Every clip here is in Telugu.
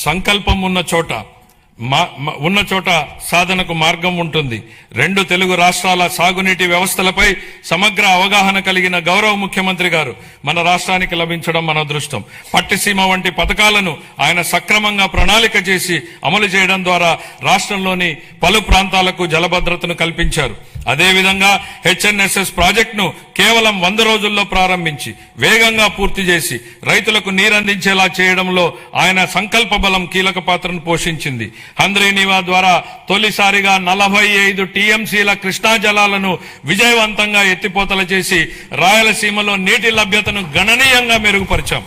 సంకల్పం ఉన్న చోట మా- ఉన్న చోట సాధనకు మార్గం ఉంటుంది. రెండు తెలుగు రాష్ట్రాల సాగునీటి వ్యవస్థలపై సమగ్ర అవగాహన కలిగిన గౌరవ ముఖ్యమంత్రి గారు మన రాష్ట్రానికి లభించడం మన అదృష్టం. పట్టిసీమ వంటి పథకాలను ఆయన సక్రమంగా ప్రణాళిక చేసి అమలు చేయడం ద్వారా రాష్ట్రంలోని పలు ప్రాంతాలకు జలభద్రతను కల్పించారు. అదేవిధంగా హెచ్ఎన్ఎస్ఎస్ ప్రాజెక్టును కేవలం వంద రోజుల్లో ప్రారంభించి వేగంగా పూర్తి చేసి రైతులకు నీరందించేలా చేయడంలో ఆయన సంకల్ప బలం కీలక పాత్రను పోషించింది. హంద్రీనివా ద్వారా తొలిసారిగా నలభై ఐదు టీఎంసీల కృష్ణా జలాలను విజయవంతంగా ఎత్తిపోతల చేసి రాయలసీమలో నీటి లభ్యతను గణనీయంగా మెరుగుపరిచాం.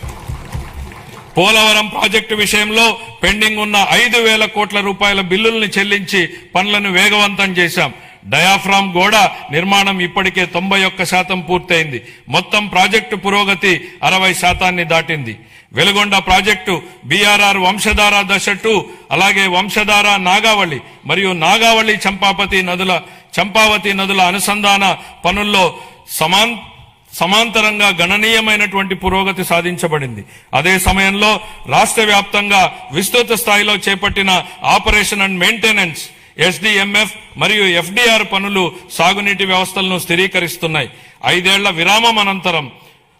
పోలవరం ప్రాజెక్టు విషయంలో పెండింగ్ ఉన్న ఐదు వేల కోట్ల రూపాయల బిల్లుల్ని చెల్లించి పనులను వేగవంతం చేశాం. డయాఫ్రామ్ గోడ నిర్మాణం ఇప్పటికే తొంభై ఒక్క శాతం పూర్తయింది. మొత్తం ప్రాజెక్టు పురోగతి అరవై శాతాన్ని దాటింది. వెలుగొండ ప్రాజెక్టు బీఆర్ఆర్ వంశధార దశ టూ అలాగే వంశధార నాగావళి మరియు నాగావళి చంపాపతి నదుల చంపావతి నదుల అనుసంధాన పనుల్లో సమాన్ సమాంతరంగా గణనీయమైనటువంటి పురోగతి సాధించబడింది. అదే సమయంలో రాష్ట్ర వ్యాప్తంగా విస్తృత స్థాయిలో చేపట్టిన ఆపరేషన్ అండ్ మెయింటెనెన్స్ ఎస్డిఎంఎఫ్ మరియు ఎఫ్డిఆర్ పనులు సాగునీటి వ్యవస్థలను స్థిరీకరిస్తున్నాయి. ఐదేళ్ళ విరామం అనంతరం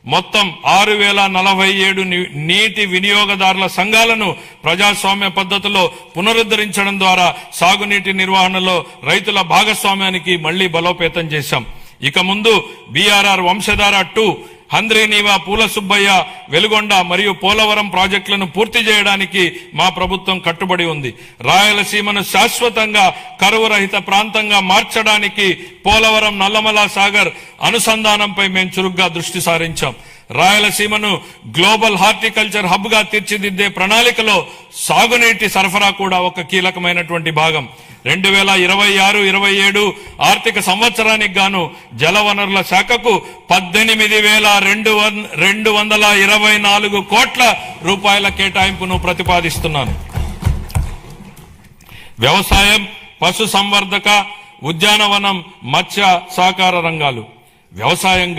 మొత్తం ఆరు వేల నలభై ఏడు నీటి వినియోగదారుల సంఘాలను ప్రజాస్వామ్య పద్ధతిలో పునరుద్ధరించడం ద్వారా సాగునీటి నిర్వహణలో రైతుల భాగస్వామ్యానికి మళ్ళీ బలోపేతం చేశాం. ఇక ముందు బీఆర్ఆర్ వంశధార టూ హంద్రీనీవా పూల సుబ్బయ్య వెలుగొండ మరియు పోలవరం ప్రాజెక్టులను పూర్తి చేయడానికి మా ప్రభుత్వం కట్టుబడి ఉంది. రాయలసీమను శాశ్వతంగా కరువు రహిత ప్రాంతంగా మార్చడానికి పోలవరం నల్లమల సాగర్ అనుసంధానంపై మేము చురుగ్గా దృష్టి సారించాం. రాయలసీమను గ్లోబల్ హార్టికల్చర్ హబ్గా తీర్చిదిద్దే ప్రణాళికలో సాగునీటి సరఫరా కూడా ఒక కీలకమైనటువంటి భాగం. రెండు వేల ఇరవై ఆరు ఇరవై ఏడు ఆర్థిక సంవత్సరానికి గాను జలవనరుల శాఖకు పద్దెనిమిది వేల రెండు రెండు వందల ఇరవై నాలుగు కోట్ల రూపాయల కేటాయింపును ప్రతిపాదిస్తున్నాను. వ్యవసాయం పశు సంవర్ధక ఉద్యానవనం మత్స్య సహకార రంగాలు. వ్యవసాయం